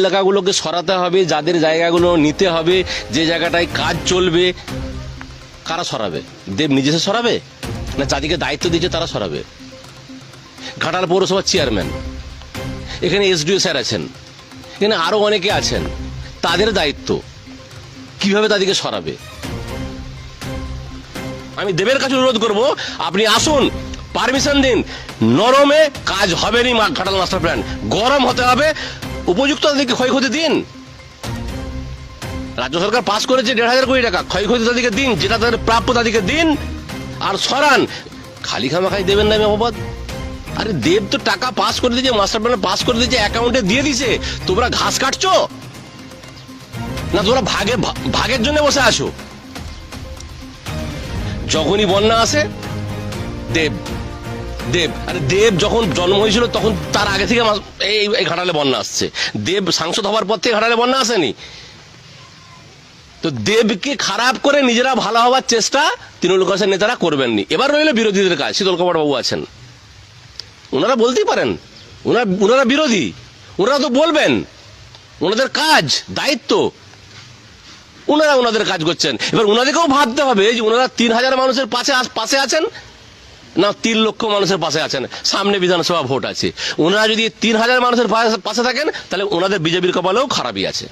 এলাকাগুলোকে সরাতে হবে, যাদের জায়গাগুলো নিতে হবে, যে জায়গাটায় কাজ চলবে, কারা সরাবে? দেব নিজে সে সরাবে? না যাদেরকে দায়িত্ব দিয়েছে তারা সরাবে? ঘাটাল পৌরসভার চেয়ারম্যান, এখানে এসডিও স্যার আছেন, এখানে আরও অনেকে আছেন, তাদের দায়িত্ব কীভাবে তাদেরকে সরাবে? আমি দেবের কাছে অনুরোধ করব, আপনি আসুন, পারমিশন দিন, নরমে কাজ হবে নি ঘাটাল মাস্টার প্ল্যান, গরম হতে হবে উপযুক্ত তাদেরকে ক্ষয়ক্ষতি দিন। রাজ্য সরকার পাস করেছে দেড় হাজার কোটি টাকা, ক্ষয়ক্ষতি তাদেরকে দিন, যেটা তাদের প্রাপ্য তাদেরকে দিন। আর সরান, খালি খামাখাই দেবেন না আমি আরে দেব তো টাকা পাস করে দিয়েছে, মাস্টার প্ল্যান পাস করে দিয়েছে, অ্যাকাউন্টে দিয়ে দিছে তোমরা ঘাস কাটছো? না, তোমরা ভাগে, ভাগের জন্য বসে আছো? যখনই বন্যা আসে, দেব দেব। আরে দেব যখন জন্ম হয়েছিল, তখন তার আগে থেকে এই এই ঘাটালে বন্যা আসছে। দেব সাংসদ হওয়ার পর থেকে ঘাটালে বন্যা আসেনি। তো দেবকে খারাপ করে নিজেরা ভালো হওয়ার চেষ্টা তৃণমূল কংগ্রেসের নেতারা করবেননি। এবার রইল বিরোধীদের কাজ। শীতল কুমার বাবু আছেন। ওনারা বলতেই পারেন। ওনারা ওনারা বিরোধী। ওনারা তো বলবেন। ওনাদের কাজ, দায়িত্ব। ওনারা ওনাদের কাজ করছেন। এবার ওনাদেরকেও ভাবতে হবে যে ওনারা তিন হাজার মানুষের পাশে পাশে আছেন। না, তিন লক্ষ মানুষের পাশে আছেন। সামনে বিধানসভা ভোট আছে। ওনারা যদি তিন হাজার মানুষের পাশে- থাকেন, তাহলে ওনাদের বিজেপির কপালেও খারাপই আছে।